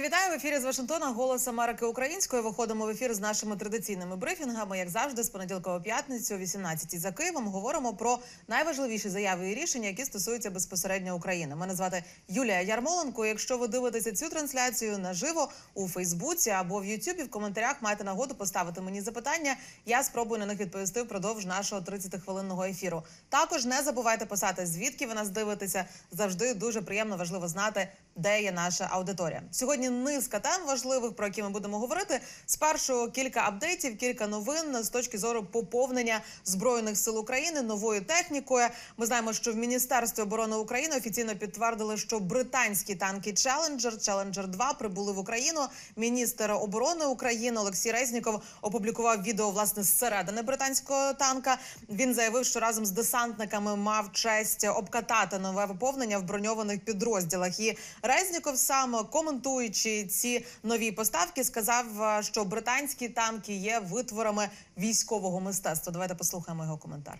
Вітаю в ефірі з Вашингтона. Голос Америки українською. Виходимо в ефір з нашими традиційними брифінгами. Як завжди, з понеділка по п'ятницю, о 18 за Києвом. Говоримо про найважливіші заяви і рішення, які стосуються безпосередньо України. Мене звати Юлія Ярмоленко. Якщо ви дивитеся цю трансляцію наживо у Фейсбуці або в Ютубі, в коментарях маєте нагоду поставити мені запитання. Я спробую на них відповісти впродовж нашого 30-хвилинного ефіру. Також не забувайте писати, звідки ви нас дивитеся. Завжди дуже приємно важливо знати, де є наша аудиторія. Сьогодні низка тем важливих, про які ми будемо говорити. Спершу кілька апдейтів, кілька новин з точки зору поповнення збройних сил України новою технікою. Ми знаємо, що в Міністерстві оборони України офіційно підтвердили, що британські танки Челенджер Челенджер 2 прибули в Україну. Міністр оборони України Олексій Резніков опублікував відео власне зсередини британського танка. Він заявив, що разом з десантниками мав честь обкатати нове поповнення в броньованих підрозділах. І Резніков сам коментуючи ці нові поставки, сказав, е, що британські танки є витворами військового мистецтва. Давайте послухаємо його коментар.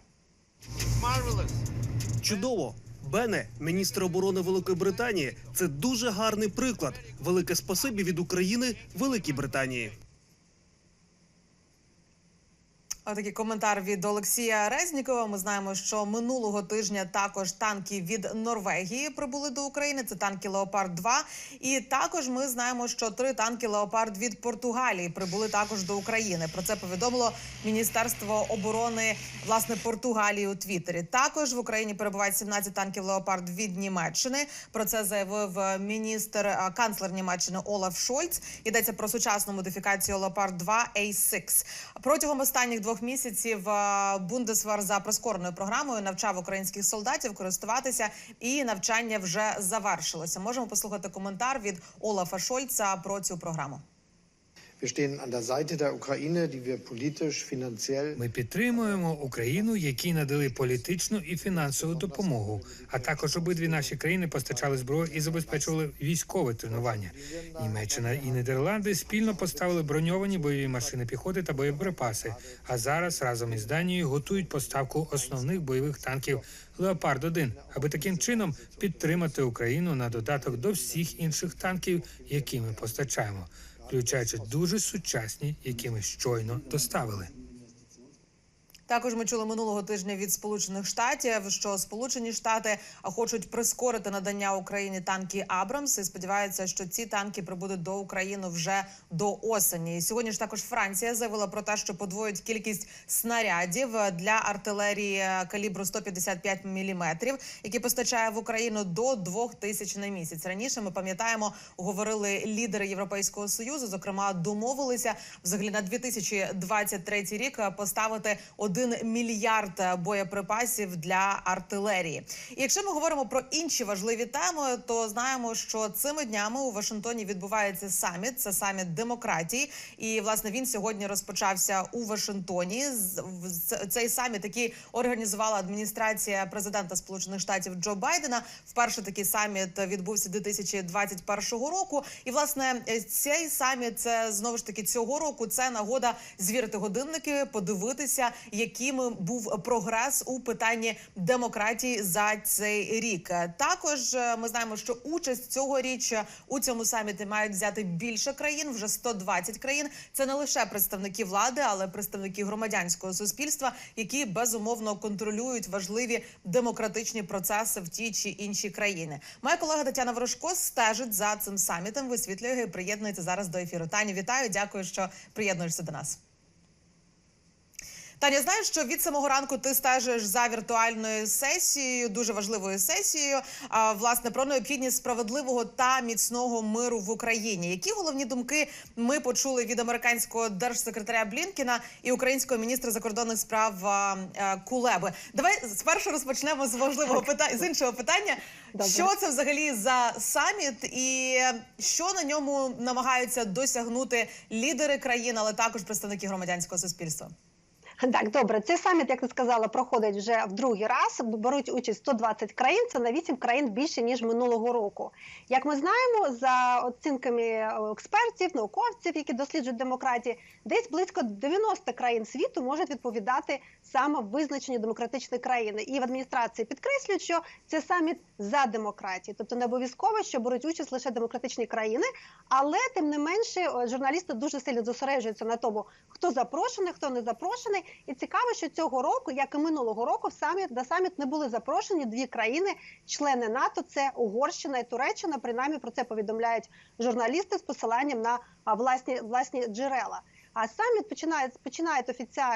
Чудово. Бене, міністр оборони Великої Британії, це дуже гарний приклад. Велике спасибі від України Великій Британії. Отакий коментар від Олексія Резнікова. Ми знаємо, що минулого тижня також танки від Норвегії прибули до України. Це танки Леопард 2 І також ми знаємо, що три танки Леопард від Португалії прибули також до України. Про це повідомило Міністерство оборони власне Португалії у Твіттері. Також в Україні перебувають 17 танків Леопард від Німеччини. Про це заявив міністр канцлер Німеччини Олаф Шольц. Йдеться про сучасну модифікацію Леопард 2 A6. Протягом останніх двох місяців е, Бундесвер за прискореною програмою навчав українських солдатів користуватися, і навчання вже завершилося. Можемо послухати коментар від Олафа Шольца про цю програму. Ми підтримуємо Україну, якій надали політичну і фінансову допомогу. А також обидві наші країни постачали зброю і забезпечували військове тренування. Німеччина і Нідерланди спільно поставили броньовані бойові машини піхоти та боєприпаси. А зараз разом із Данією готують поставку основних бойових танків Леопард 1 аби таким чином підтримати Україну на додаток до всіх інших танків, які ми постачаємо, включаючи дуже сучасні, які ми щойно доставили. Також ми чули минулого тижня від Сполучених Штатів, що Сполучені Штати хочуть прискорити надання Україні танки Абрамс і сподіваються, що ці танки прибудуть до України вже до осені. Сьогодні ж також Франція заявила про те, що подвоїть кількість снарядів для артилерії калібру 155 мм, які постачає в Україну до 2 тисяч на місяць. Раніше ми пам'ятаємо, говорили лідери Європейського союзу. Зокрема, домовилися взагалі на 2023 рік поставити 1 мільярд боєприпасів для артилерії. І якщо ми говоримо про інші важливі теми, то знаємо, що цими днями у Вашингтоні відбувається саміт. Це саміт демократії, і власне він сьогодні розпочався у Вашингтоні. Цей саміт, який організувала адміністрація президента Сполучених Штатів Джо Байдена. Вперше такий саміт відбувся 2021 року. І власне цей саміт це знову ж таки цього року. Це нагода звірити годинники, подивитися, яким був прогрес у питанні демократії за цей рік. Також е, ми знаємо, що участь цьогоріч у цьому саміті мають взяти більше країн, вже 120 країн. Це не лише представники влади, але представники громадянського суспільства, які безумовно контролюють важливі демократичні процеси в тій чи іншій країні. Моя колега Тетяна Ворожко стежить за цим самітом. Висвітлює приєднується зараз до ефіру. Тані, вітаю, дякую, що приєднуєшся до нас. Таня, знаєш, що від самого ранку ти стежиш за віртуальною сесією, дуже важливою сесією. А власне про необхідність справедливого та міцного миру в Україні. Які головні думки ми почули від американського держсекретаря Блінкіна і українського міністра закордонних справ Кулеби? Давай спершу розпочнемо з важливого питання з іншого питання. Що це взагалі за саміт, і що на ньому намагаються досягнути лідери країн, але також представники громадянського суспільства? Так, добре, цей саміт, як ти сказала, проходить вже в другий раз. Беруть участь 120 країн. Це на 8 країн більше ніж минулого року. Як ми знаємо, за оцінками е, експертів, науковців, які досліджують демократію, десь близько 90 країн світу можуть відповідати саме визначенню демократичної країни. І в адміністрації підкреслюють, що це саміт за демократію, тобто не обов'язково, що беруть участь лише демократичні країни, але тим не менше е, журналісти дуже сильно зосереджуються на тому, хто запрошений, хто не запрошений. І цікаво, що цього року, як і минулого року, в саміт на саміт не були запрошені дві країни, члени НАТО. Це Угорщина і Туреччина. Принаймні про це повідомляють журналісти з посиланням на власні власні джерела. А саміт починає починає офіція.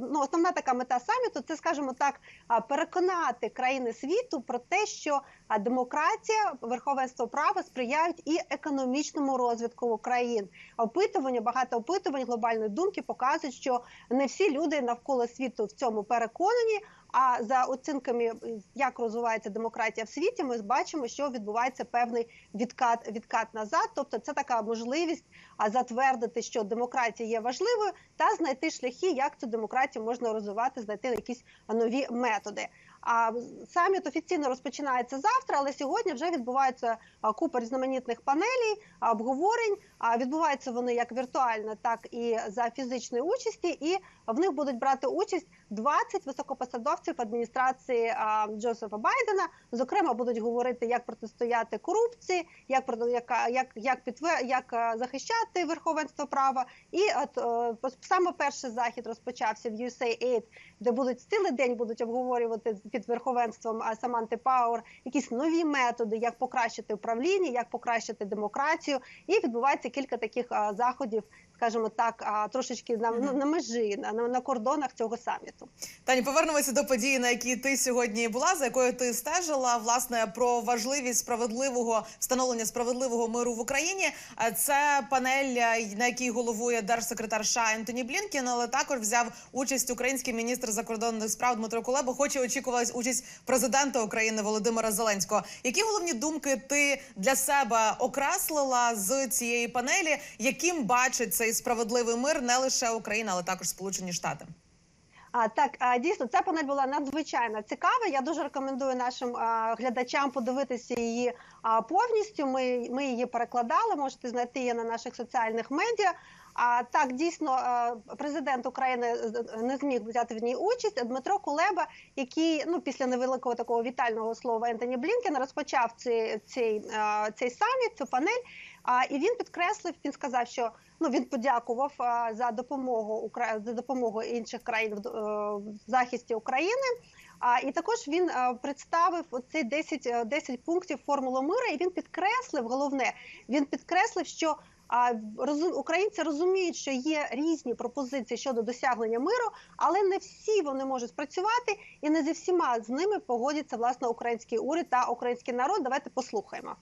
Ну основна така мета саміту це, скажімо так, переконати країни світу про те, що демократія, верховенство права сприяють і економічному розвитку країн. Опитування, багато опитувань глобальної думки показують, що не всі люди навколо світу в цьому переконані. А за оцінками, як розвивається демократія в світі, ми бачимо, що відбувається певний відкат відкат назад. Тобто, це така можливість затвердити, що демократія є важливою, та знайти шляхи, як цю демократію можна розвивати, знайти якісь нові методи. А саміт офіційно розпочинається завтра, але сьогодні вже відбувається купа різноманітних панелей, обговорень. А відбуваються вони як віртуально, так і за фізичної участі, і в них будуть брати участь 20 високопосадовців адміністрації Джозефа Байдена. Зокрема, будуть говорити, як протистояти корупції, як яка- як, як підтвер- як захищати верховенство права. І от е, саме перший захід розпочався в USAID, де будуть цілий день будуть обговорювати під верховенством Саманти Пауер якісь нові методи, як покращити управління, як покращити демократію. І відбувається кілька таких заходів, скажімо так, трошечки на, на, на межі, на, на кордонах цього саміту. Тані, повернемося до події, на якій ти сьогодні була, за якою ти стежила, власне, про важливість справедливого встановлення справедливого миру в Україні. Це панель, на якій головує держсекретар США Ентоні Блінкін, але також взяв участь український міністр закордонних справ Дмитро Кулеба. Хоч і очікувалась участь президента України Володимира Зеленського. Які головні думки ти для себе окреслила з цієї панелі? Яким бачить цей справедливий мир не лише Україна, але також Сполучені Штати? А так а, дійсно ця панель була надзвичайно цікава. Я дуже рекомендую нашим а, глядачам подивитися її а, повністю. Ми, ми її перекладали. Можете знайти її на наших соціальних медіа. А так дійсно президент України не зміг взяти в ній участь. Дмитро Кулеба, який ну після невеликого такого вітального слова Ентоні Блінкена розпочав цей, цей, цей саміт, цю панель. А, і він підкреслив, він сказав, що ну він подякував за допомогу за допомогу інших країн в, е, в захисті України. А і також він е, представив оці 10, е, 10 пунктів формули миру. І він підкреслив головне. Він підкреслив, що а, українці розуміють, що є різні пропозиції щодо досягнення миру, але не всі вони можуть спрацювати, і не зі всіма з ними погодяться власне український уряд та український народ. Давайте послухаємо.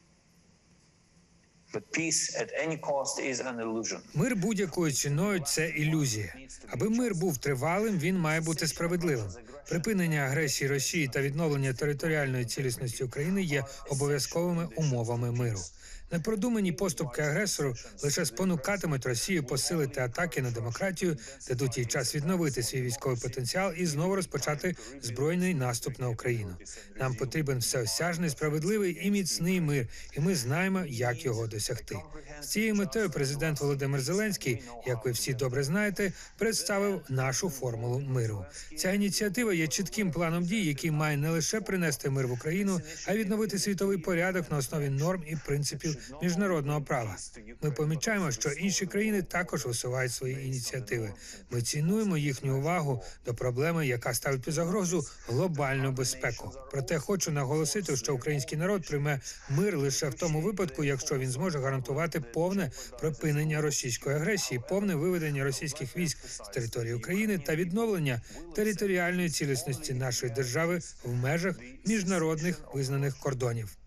Мир будь-якою ціною це ілюзія. Аби мир був тривалим, він має бути справедливим. Припинення агресії Росії та відновлення територіальної цілісності України є обов'язковими умовами миру. Непродумані поступки агресору лише спонукатимуть Росію посилити атаки на демократію, дадуть їй час відновити свій військовий потенціал і знову розпочати збройний наступ на Україну. Нам потрібен всеосяжний, справедливий і міцний мир, і ми знаємо, як його досягти. З цією метою президент Володимир Зеленський, як ви всі добре знаєте, представив нашу формулу миру. Ця ініціатива є чітким планом дій, який має не лише принести мир в Україну, а й відновити світовий порядок на основі норм і принципів міжнародного права. Ми помічаємо, що інші країни також висувають свої ініціативи. Ми цінуємо їхню увагу до проблеми, яка ставить під загрозу глобальну безпеку. Проте хочу наголосити, що український народ прийме мир лише в тому випадку, якщо він зможе гарантувати повне припинення російської агресії, повне виведення російських військ з території України та відновлення територіальної цілісності нашої держави в межах міжнародних визнаних кордонів.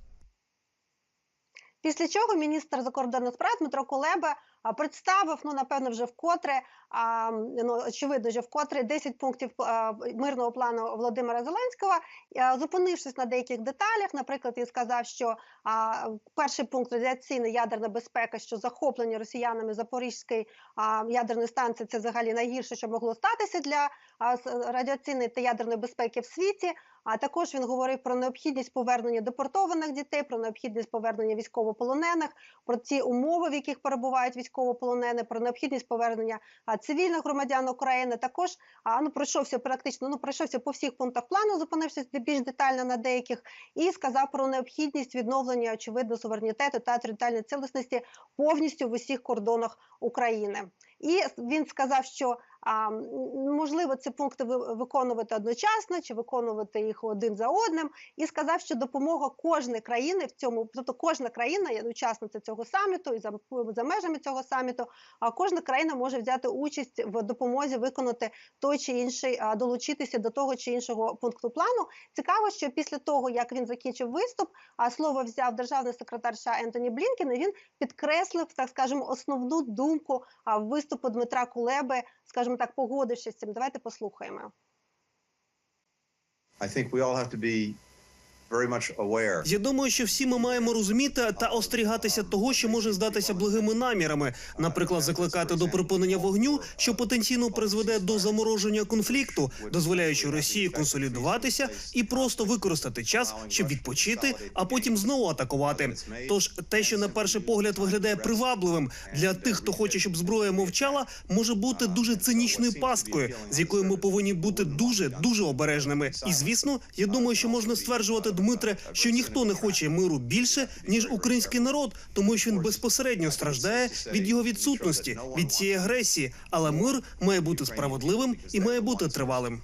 Після чого міністр закордонних справ Дмитро Кулеба представив, ну напевно, вже вкотре, а, ну очевидно, вже вкотре 10 пунктів а, мирного плану Володимира Зеленського, а, зупинившись на деяких деталях. Наприклад, він сказав, що а, перший пункт радіаційна ядерна безпека, що захоплення росіянами Запорізької а, ядерної станції це взагалі найгірше, що могло статися для а, радіаційної та ядерної безпеки в світі. А також він говорив про необхідність повернення депортованих дітей, про необхідність повернення військовополонених, про ті умови, в яких перебувають військовополонені, про необхідність повернення цивільних громадян України. Також ну пройшовся практично, ну пройшовся по всіх пунктах плану, зупинившись більш детально на деяких, і сказав про необхідність відновлення очевидно суверенітету та територіальної цілісності повністю в усіх кордонах України. І він сказав, що а, можливо ці пункти ви- виконувати одночасно чи виконувати їх один за одним, і сказав, що допомога кожної країни в цьому, тобто кожна країна є учасниця цього саміту і за, за межами цього саміту. А кожна країна може взяти участь в допомозі виконати той чи інший, долучитися до того чи іншого пункту плану. Цікаво, що після того як він закінчив виступ, а слово взяв державний секретар США Ентоні Блінкен. і Він підкреслив, так скажемо, основну думку а, виступу Дмитра Кулеби, скажімо так, погодишся з цим. Давайте послухаємо. I think we all have to be. Я думаю, що всі ми маємо розуміти та остерігатися того, що може здатися благими намірами, наприклад, закликати до припинення вогню, що потенційно призведе до замороження конфлікту, дозволяючи Росії консолідуватися і просто використати час, щоб відпочити, а потім знову атакувати. Тож те, що на перший погляд виглядає привабливим для тих, хто хоче, щоб зброя мовчала, може бути дуже цинічною пасткою, з якою ми повинні бути дуже дуже обережними. І звісно, я думаю, що можна стверджувати, Дмитре, що ніхто не хоче миру більше ніж український народ, тому що він безпосередньо страждає від його відсутності, від цієї агресії. Але мир має бути справедливим і має бути тривалим.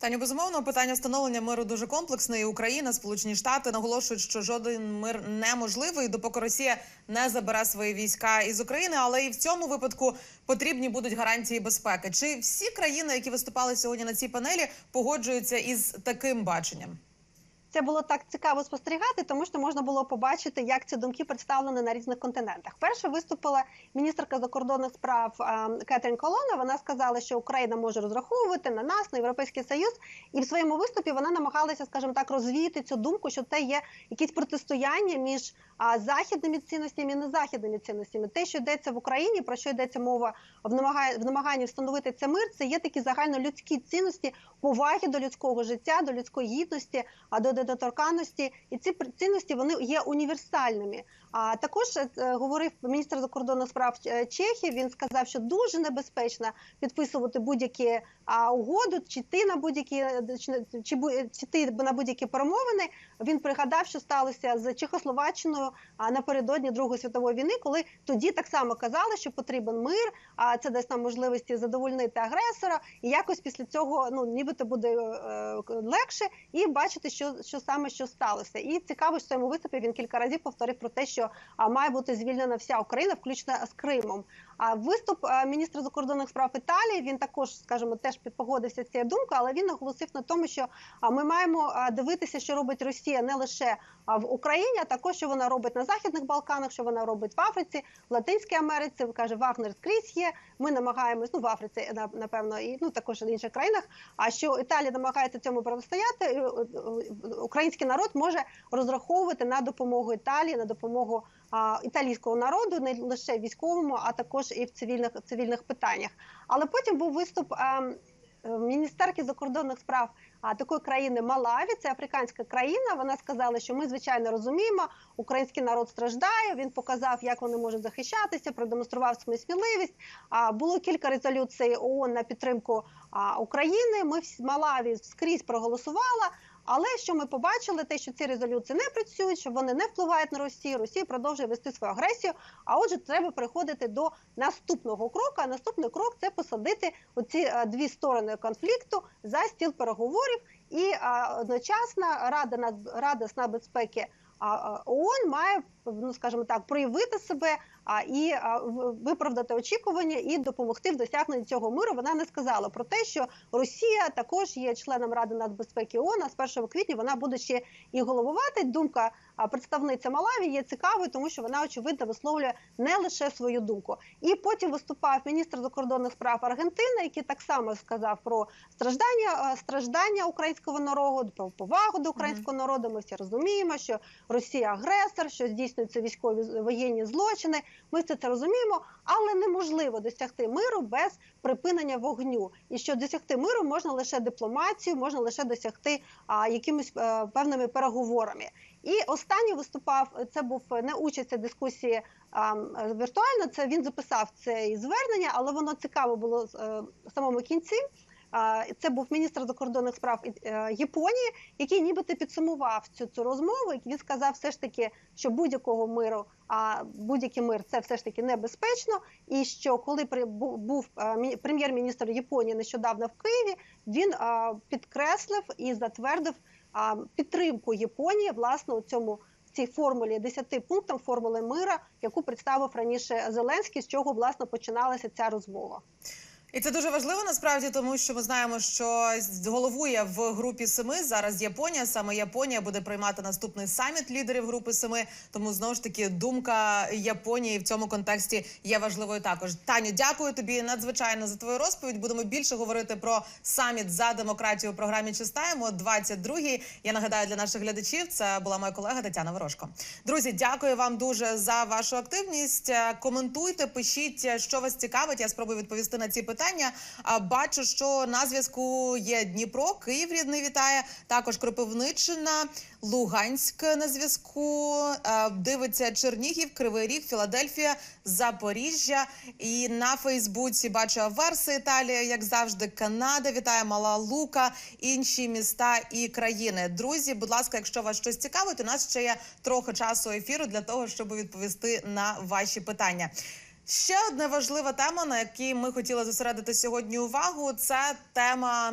Таню, безумовно, питання встановлення миру дуже комплексне. І Україна, Сполучені Штати наголошують, що жоден мир неможливий, допоки Росія не забере свої війська із України. Але і в цьому випадку потрібні будуть гарантії безпеки. Чи всі країни, які виступали сьогодні на цій панелі, погоджуються із таким баченнем? Це було так цікаво спостерігати, тому що можна було побачити, як ці думки представлені на різних континентах. Перше виступила міністерка закордонних справ Кетрін Колона. Вона сказала, що Україна може розраховувати на нас, на європейський союз, і в своєму виступі вона намагалася, скажімо так, розвіяти цю думку, що це є якісь протистояння між західними цінностями і незахідними цінностями. Те, що йдеться в Україні, про що йдеться мова в намаганні встановити це мир, це є такі загальнолюдські цінності поваги до людського життя, до людської гідності, а до недоторканності. І ці цінності вони є універсальними. А також е, говорив міністр закордонних справ е, Чехії. Він сказав, що дуже небезпечно підписувати будь-які а, угоду, чи йти на будь-які е, чи, чи, йти на будь-які перемовини. Він пригадав, що сталося з Чехословаччиною напередодні Другої світової війни, коли тоді так само казали, що потрібен мир, а це дасть нам можливості задовольнити агресора, і якось після цього ну нібито буде е, легше і бачити, що, що саме що сталося. І цікаво, що в своєму виступі він кілька разів повторив про те, що має бути звільнена вся Україна, включно з Кримом. А виступ е, міністра закордонних справ Італії він також, скажімо, теж підпогодився з цією думкою, але він наголосив на тому, що ми маємо дивитися, що робить Росія не лише в Україні, а також що вона робить на західних Балканах, що вона робить в Африці, в Латинській Америці. Каже, Вагнер скрізь є. Ми намагаємось, ну в Африці напевно, і ну також в інших країнах. А що Італія намагається цьому протистояти, е, е, український народ може розраховувати на допомогу Італії, на допомогу італійського народу, не лише військовому, а також і в цивільних цивільних питаннях. Але потім був виступ ем, е, міністерки закордонних справ такої країни Малаві, це африканська країна. Вона сказала, що ми звичайно розуміємо, український народ страждає. Він показав, як вони можуть захищатися, продемонстрував свою сміливість. А було кілька резолюцій ООН на підтримку України. Ми в Малаві скрізь проголосувала. Але що ми побачили, те, що ці резолюції не працюють, що вони не впливають на Росію. Росія продовжує вести свою агресію. А отже, треба приходити до наступного кроку. А наступний крок це посадити оці е, дві сторони конфлікту за стіл переговорів. І одночасно Рада Рада а, ООН має ну скажімо так, проявити себе а, і виправдати очікування і допомогти в досягненні цього миру. Вона не сказала про те, що Росія також є членом Ради нацбезпеки ООН, а з 1 квітня вона буде ще і головувати. Думка представниця Малаві є цікавою, тому що вона очевидно висловлює не лише свою думку. І потім виступав міністр закордонних справ Аргентини, який так само сказав про страждання, страждання українського народу, про повагу до українського народу. Ми всі розуміємо, що Росія агресор, що здійснюються військові воєнні злочини. Ми все це розуміємо, але неможливо досягти миру без припинення вогню. І що досягти миру можна лише дипломацією, можна лише досягти а, якимись е, певними переговорами. І останній виступав. Це був е, не участь дискусії а, віртуально. Це він записав це звернення, але воно цікаво було е, в самому кінці. Це був міністр закордонних справ е, Японії, який нібито підсумував цю цю розмову. І він сказав, все ж таки, що будь-якого миру, а будь-який мир це все ж таки небезпечно. І що коли був е, прем'єр-міністр Японії нещодавно в Києві, він підкреслив і затвердив підтримку Японії власне у цьому. Цій формулі 10 пунктам формули мира, яку представив раніше Зеленський, з чого власне починалася ця розмова. І це дуже важливо насправді, тому що ми знаємо, що головує в групі семи зараз Японія. Саме Японія буде приймати наступний саміт лідерів групи семи. Тому знову ж таки думка Японії в цьому контексті є важливою також. Таню, дякую тобі надзвичайно за твою розповідь. Будемо більше говорити про саміт за демократію у програмі Чистаємо 22-й. Я нагадаю для наших глядачів. Це була моя колега Тетяна Ворожко. Друзі, дякую вам дуже за вашу активність. Коментуйте, пишіть, що вас цікавить. Я спробую відповісти на ці питання. А, Бачу, що на зв'язку є Дніпро, Київ рідний вітає. Також Кропивниччина, Луганськ на зв'язку. Дивиться Чернігів, Кривий Ріг, Філадельфія, Запоріжжя. І на Фейсбуці бачу Аверси, Італія, як завжди, Канада. Вітає Мала Лука, інші міста і країни. Друзі, будь ласка, якщо вас щось цікавить, у нас ще є трохи часу ефіру для того, щоб відповісти на ваші питання. Ще одна важлива тема, на якій ми хотіли зосередити сьогодні увагу, це тема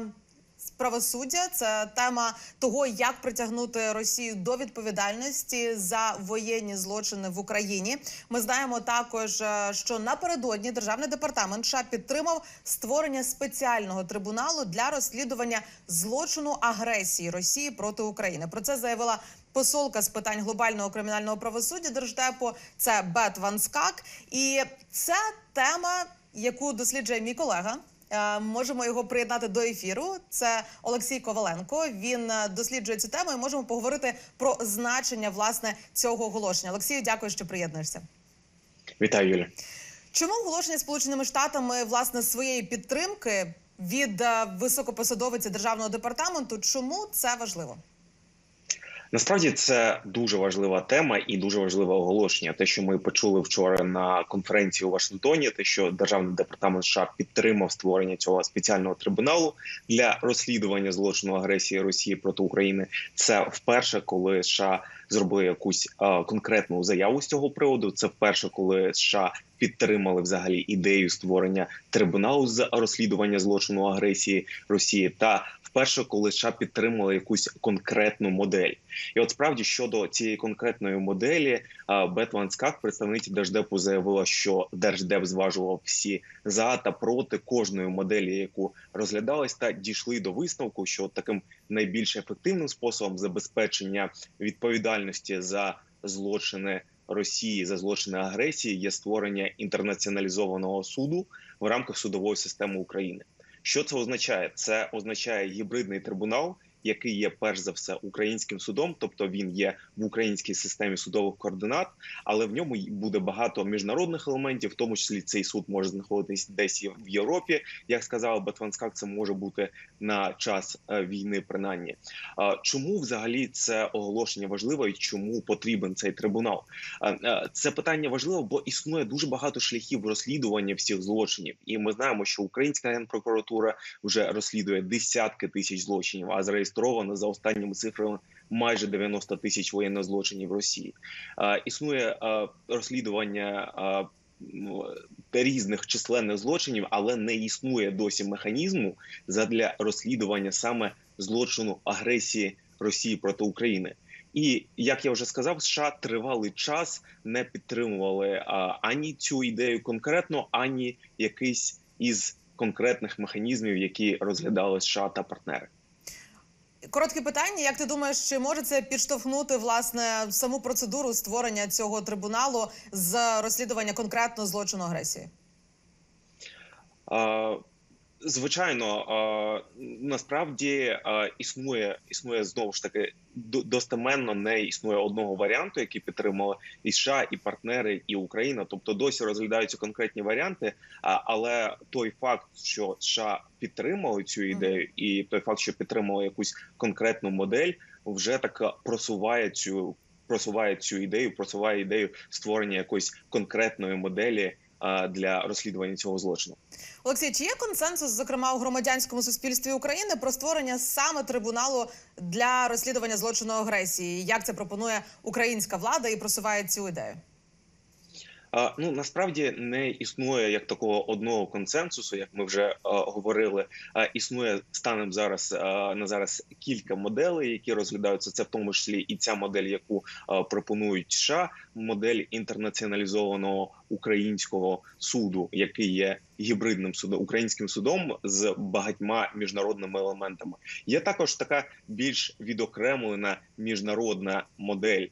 правосуддя. Це тема того, як притягнути Росію до відповідальності за воєнні злочини в Україні. Ми знаємо також, е, що напередодні державний департамент США підтримав створення спеціального трибуналу для розслідування злочину агресії Росії проти України. Про це заявила посолка з питань глобального кримінального правосуддя Держдепу. Це Бет Ван Скак. І це тема, яку досліджує мій колега. Е, Можемо його приєднати до ефіру. Це Олексій Коваленко. Він е, досліджує цю тему і можемо поговорити про значення власне цього оголошення. Олексію, дякую, що приєднуєшся. Вітаю, Юля. Чому оголошення Сполученими Штатами власне своєї підтримки від е, високопосадовиці державного департаменту? Чому це важливо? Насправді це дуже важлива тема і дуже важливе оголошення. Те, що ми почули вчора на конференції у Вашингтоні, те, що державний департамент США підтримав створення цього спеціального трибуналу для розслідування злочину агресії Росії проти України. Це вперше, коли США зробили якусь е, конкретну заяву з цього приводу. Це вперше, коли США підтримали взагалі ідею створення трибуналу з розслідування злочину агресії Росії, та вперше, коли США підтримали якусь конкретну модель. І от справді щодо цієї конкретної моделі, Скак, представниця Держдепу, заявила, що Держдеп зважував всі за та проти кожної моделі, яку розглядалась, та дійшли до висновку, що таким найбільш ефективним способом забезпечення відповідальності за злочини Росії за злочини агресії є створення інтернаціоналізованого суду в рамках судової системи України. Що це означає? Це означає гібридний трибунал, який є перш за все українським судом, тобто він є в українській системі судових координат, але в ньому буде багато міжнародних елементів, в тому числі цей суд може знаходитись десь в Європі. Як сказала Бетванскак, це може бути на час е, війни, принаймні. Чому взагалі це оголошення важливо і чому потрібен цей трибунал? Е, Це питання важливо, бо існує дуже багато шляхів розслідування всіх злочинів, і ми знаємо, що українська генпрокуратура вже розслідує десятки тисяч злочинів, а зареєстровано за останніми цифрами майже 90 тисяч воєнних злочинів Росії. Е, Існує розслідування. Різних численних злочинів, але не існує досі механізму задля розслідування саме злочину агресії Росії проти України. І як я вже сказав, США тривалий час не підтримували ані цю ідею конкретно, ані якийсь із конкретних механізмів, які розглядали США та партнери. Коротке питання: як ти думаєш, чи може це підштовхнути власне саму процедуру створення цього трибуналу з розслідування конкретно злочину агресії? А, Звичайно, насправді існує існує знову ж таки до- достеменно не існує одного варіанту, який підтримали і США, і партнери, і Україна. Тобто досі розглядаються конкретні варіанти. Але той факт, що США підтримали цю ідею, і той факт, що підтримали якусь конкретну модель, вже так просуває цю просуває цю ідею, просуває ідею створення якоїсь конкретної моделі для розслідування цього злочину. Олексій, чи є консенсус, зокрема у громадянському суспільстві України, про створення саме трибуналу для розслідування злочину агресії? Як це пропонує українська влада і просуває цю ідею? Ну насправді не існує як такого одного консенсусу, як ми вже говорили. Існує станом зараз на зараз кілька моделей, які розглядаються. Це в тому числі і ця модель, яку пропонують США, модель інтернаціоналізованого українського суду, який є гібридним судом, українським судом з багатьма міжнародними елементами. Є також така більш відокремлена міжнародна модель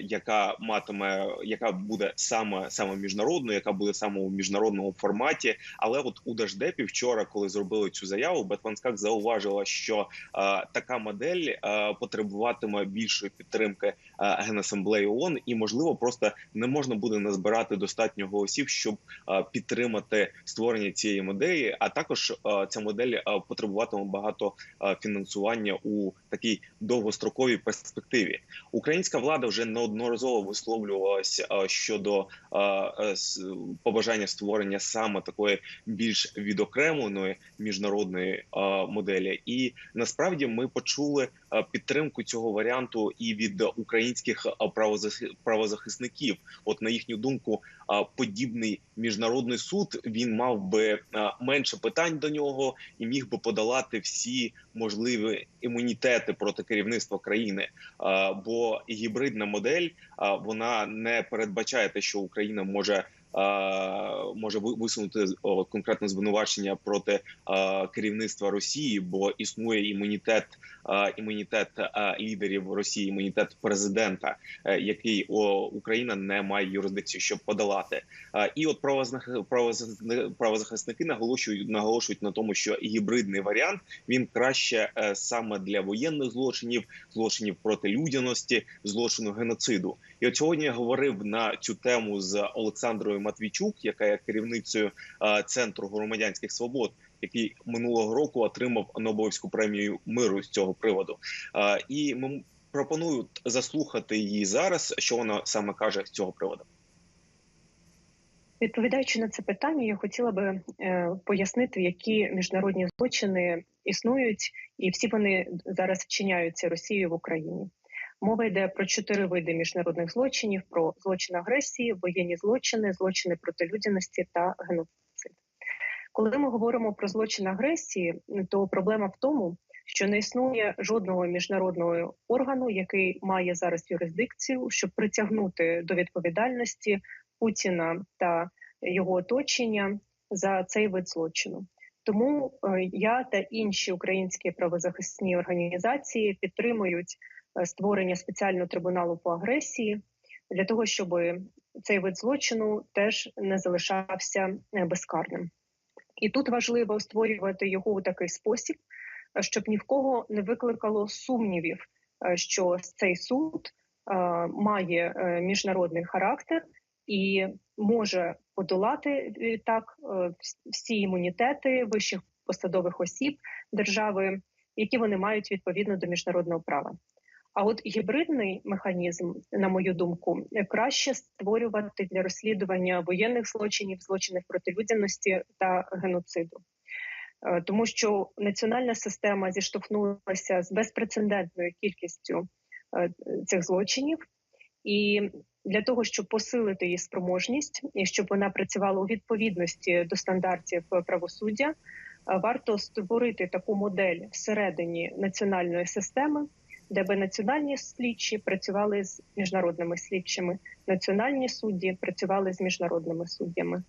яка матиме, яка буде саме саме міжнародною, яка буде саме у міжнародному форматі. Але от у Держдепі вчора, коли зробили цю заяву, Бетванскак зауважила, що така модель потребуватиме більшої підтримки Генасамблеї ООН, і можливо просто не можна буде назбирати достатньо голосів, щоб підтримати створення цієї моделі. А також ця модель потребуватиме багато фінансування у такій довгостроковій перспективі. Українська влада вже неодноразово висловлювалася щодо е, побажання створення саме такої більш відокремленої міжнародної моделі. І насправді ми почули підтримку цього варіанту і від українських а, правозахисників. От на їхню думку, подібний міжнародний суд він мав би менше питань до нього і міг би подолати всі можливі імунітети проти керівництва країни. Бо гібридна модель вона не передбачає те, що Україна може. Може висунути конкретне звинувачення проти керівництва Росії, бо існує імунітет імунітет лідерів Росії, імунітет президента, е, який Україна не має юрисдикції, щоб подолати. І от правозах- правозахисни- правозахисники наголошують наголошують на тому, що гібридний варіант він краще е, саме для воєнних злочинів, злочинів проти людяності, злочину геноциду. І от сьогодні я говорив на цю тему з Олександрою Матвійчук, яка є керівницею е, центру громадянських свобод. Який минулого року отримав Нобелівську премію миру з цього приводу, Е, і ми пропоную заслухати її зараз, що вона саме каже з цього приводу. Відповідаючи на це питання, я хотіла би е, пояснити, які міжнародні злочини існують, і всі вони зараз вчиняються Росією в Україні. Мова йде про чотири види міжнародних злочинів: про злочин агресії, воєнні злочини, злочини проти людяності та геноцид. Коли ми говоримо про злочин агресії, то проблема в тому, що не існує жодного міжнародного органу, який має зараз юрисдикцію, щоб притягнути до відповідальності Путіна та його оточення за цей вид злочину. Тому е, я та інші українські правозахисні організації підтримують е, створення спеціального трибуналу по агресії для того, щоб цей вид злочину теж не залишався е, безкарним. І тут важливо створювати його у такий спосіб, щоб ні в кого не викликало сумнівів, що цей суд має міжнародний характер і може подолати е, так е, всі імунітети вищих посадових осіб держави, які вони мають відповідно до міжнародного права. А от гібридний механізм, на мою думку, краще створювати для розслідування воєнних злочинів, злочинів проти людяності та геноциду. Е, Тому що національна система зіштовхнулася з безпрецедентною кількістю цих злочинів, і для того, щоб посилити її спроможність і щоб вона працювала у відповідності до стандартів правосуддя, е, варто створити таку модель всередині національної системи, де би національні слідчі працювали з міжнародними слідчими, національні судді працювали з міжнародними суддями.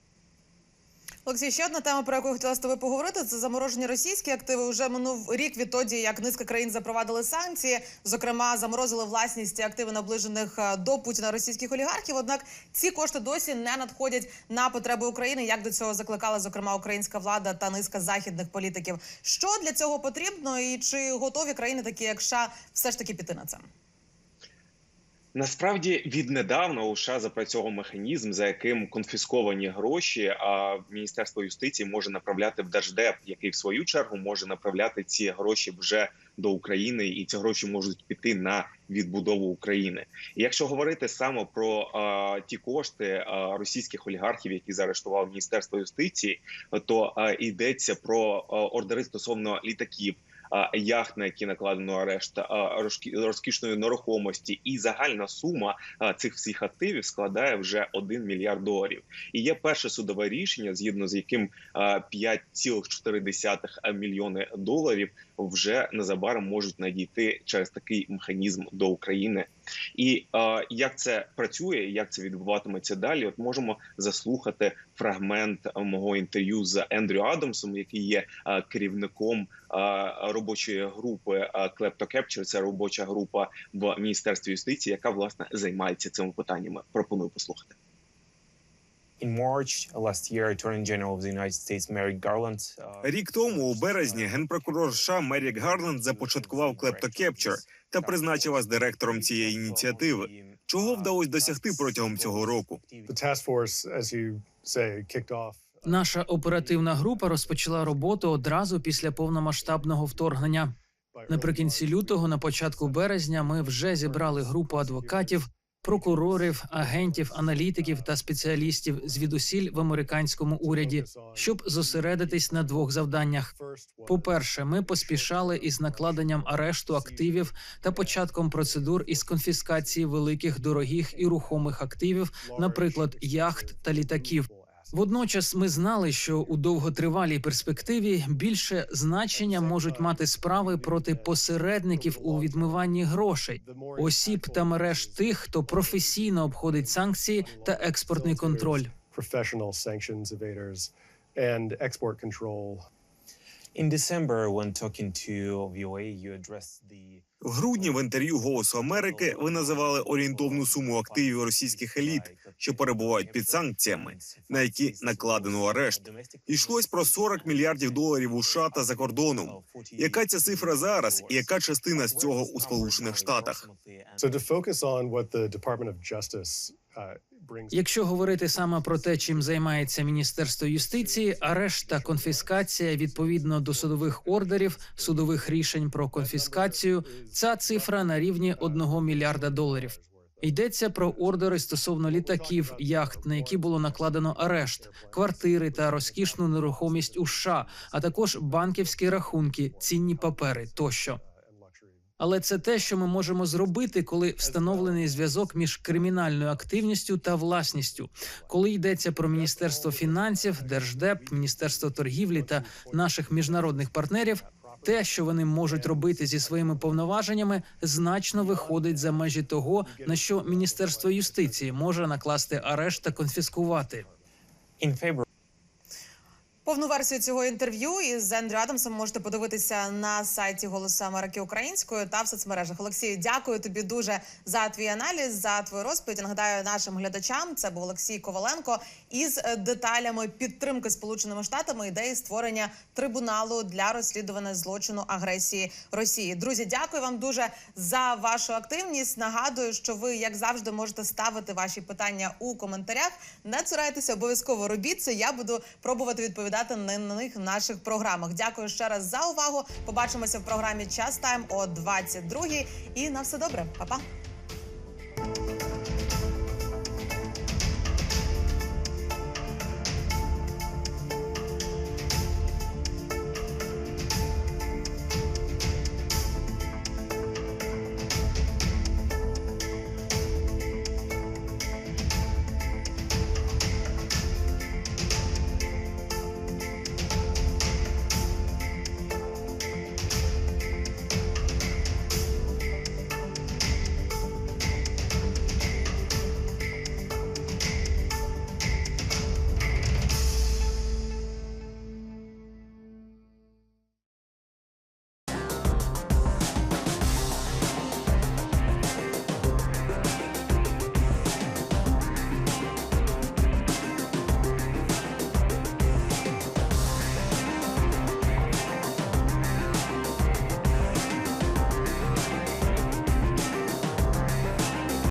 Олексій, ще одна тема, про яку хотіла з тобою поговорити, це заморожені російські активи. Уже минув рік відтоді, як низка країн запровадили санкції. Зокрема, заморозили власність активи наближених е, до Путіна російських олігархів. Однак ці кошти досі не надходять на потреби України. Як до цього закликала зокрема українська влада та низка західних політиків. Що для цього потрібно, і чи готові країни, такі як США, все ж таки піти на це? Насправді віднедавна у запрацьовував механізм, за яким конфісковані гроші, а Міністерство юстиції може направляти в держдеп, який в свою чергу може направляти ці гроші вже до України, і ці гроші можуть піти на відбудову України. І якщо говорити саме про а, ті кошти а, російських олігархів, які заарештував Міністерство юстиції, то а, йдеться про ордери стосовно літаків. Яхт, на які накладено арешт, розкішної нерухомості, і загальна сума цих всіх активів складає вже 1 мільярд доларів. І є перше судове рішення, згідно з яким а, 5,4 мільйони доларів вже незабаром можуть надійти через такий механізм до України. І е, як це працює, як це відбуватиметься далі? От можемо заслухати фрагмент е, мого інтерв'ю з Ендрю Адамсом, який є е, керівником е, робочої групи Capture. Це робоча група в міністерстві юстиції, яка власне займається цими питаннями. Пропоную послухати. Рік тому, у березні, генпрокурор США Мерік Гарленд започаткував клептокепчер та призначив вас директором цієї ініціативи. Чого вдалося досягти протягом цього року? The task force, as you say, kicked off. Наша оперативна група розпочала роботу одразу після повномасштабного вторгнення. Наприкінці лютого, на початку березня, ми вже зібрали групу адвокатів, прокурорів, агентів, аналітиків та спеціалістів звідусіль в американському уряді, щоб зосередитись на двох завданнях. По-перше, ми поспішали із накладенням арешту активів та початком процедур із конфіскації великих дорогих і рухомих активів, наприклад, яхт та літаків. Водночас ми знали, що у довготривалій перспективі більше значення можуть мати справи проти посередників у відмиванні грошей, осіб та мереж тих, хто професійно обходить санкції та експортний контроль. In December, when talking to VOA, you addressed the В грудні в інтерв'ю Голосу Америки ви називали орієнтовну суму активів російських еліт, що перебувають під санкціями, на які накладено арешт. Йшлось про 40 мільярдів доларів у США та за кордоном. Яка ця цифра зараз, і яка частина з цього у Сполучених Штатах? So to focus on what the Department of Justice uh. Якщо говорити саме про те, чим займається Міністерство юстиції, арешт та конфіскація відповідно до судових ордерів, судових рішень про конфіскацію, ця цифра на рівні 1 мільярда доларів. Йдеться про ордери стосовно літаків, яхт, на які було накладено арешт, квартири та розкішну нерухомість у США, а також банківські рахунки, цінні папери тощо. Але це те, що ми можемо зробити, коли встановлений зв'язок між кримінальною активністю та власністю, коли йдеться про міністерство фінансів, держдеп, міністерство торгівлі та наших міжнародних партнерів. Те, що вони можуть робити зі своїми повноваженнями, значно виходить за межі того, на що міністерство юстиції може накласти арешт та конфіскувати. Повну версію цього інтерв'ю із Ендрю Адамсом можете подивитися на сайті Голосу Америки українською та в соцмережах. Олексію, дякую тобі дуже за твій аналіз, за твою розповідь. Нагадаю нашим глядачам. Це був Олексій Коваленко із деталями підтримки Сполученими Штатами ідеї створення трибуналу для розслідування злочину агресії Росії. Друзі, дякую вам дуже за вашу активність. Нагадую, що ви, як завжди, можете ставити ваші питання у коментарях. Не цурайтеся, обов'язково робіть це. Я буду пробувати відповідати розповідати на них в наших програмах. Дякую ще раз за увагу. Побачимося в програмі Час Тайм о 22-й. І на все добре, Па-па.